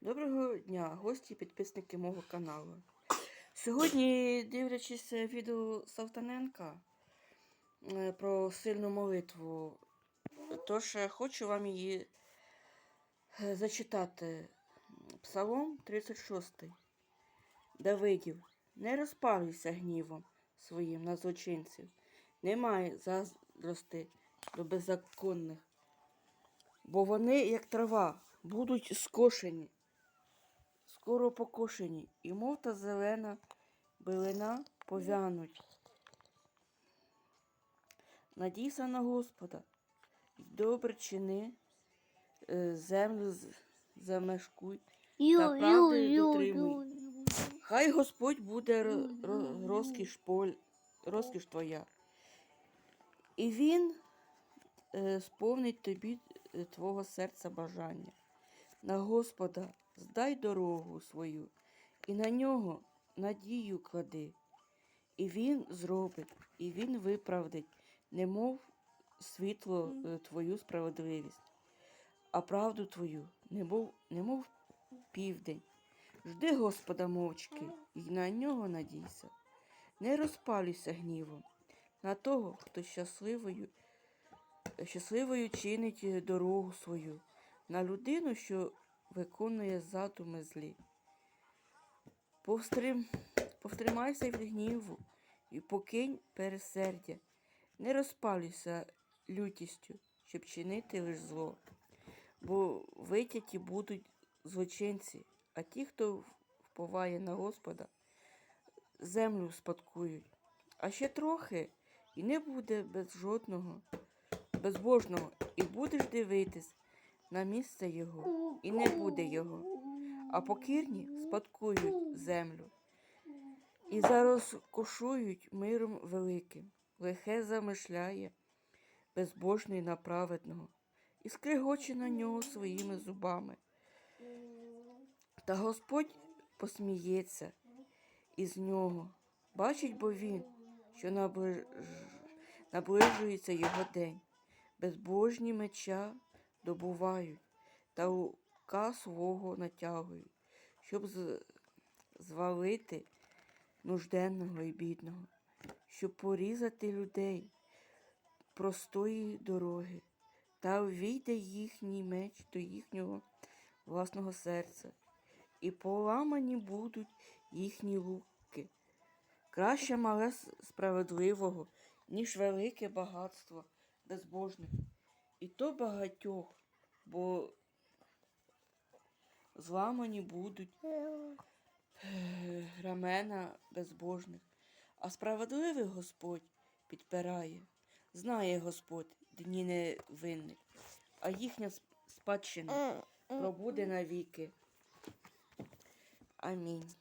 Доброго дня, гості і підписники мого каналу. Сьогодні, дивлячись відео Савтаненка е, про сильну молитву, тож е, хочу вам її е, зачитати. Псалом 36. Давидів, не розпалюйся гнівом своїм на злочинців, немає заздрости до беззаконних, бо вони, як трава, будуть скошені, скоро покошені, і мов та зелена билина повянуть. Надійся на Господа, добре чини, е, землю замешкуй, Та ю, правди дотримуй. Хай Господь буде ро- ро- розкіш, поль, розкіш твоя. І Він е, сповнить тобі е, твого серця бажання. На Господа здай дорогу свою, і на нього надію клади. І Він зробить, і Він виправдить, немов світло е, твою справедливість, а правду твою, немов, немов південь. Жди Господа мовчки, і на нього надійся. Не розпалюйся гнівом на того, хто щасливою, щасливою чинить дорогу свою, на людину, що виконує задуми злі. Повстрим, повстримайся від гніву і покинь пересердя. Не розпалюйся лютістю, щоб чинити лиш зло, бо витяті будуть злочинці, а ті, хто вповає на Господа, землю спадкують. А ще трохи і не буде без жодного, безбожного, і будеш дивитись на місце його, і не буде його, а покірні спадкують землю. І зарозкошують миром великим, лихе замишляє безбожний на праведного, і скригоче на нього своїми зубами. Та Господь посміється із нього. Бачить бо він, що наближ... наближується його день. Безбожні меча добувають та ука свого натягують, щоб звалити нужденного і бідного, щоб порізати людей простої дороги, та увійде їхній меч до їхнього власного серця, і поламані будуть їхні луки. Краще мале справедливого, ніж велике багатство безбожних. І то багатьох, бо зламані будуть рамена безбожних, а справедливий Господь підпирає. Знає Господь дні невинних, а їхня спадщина пробуде навіки. Амінь.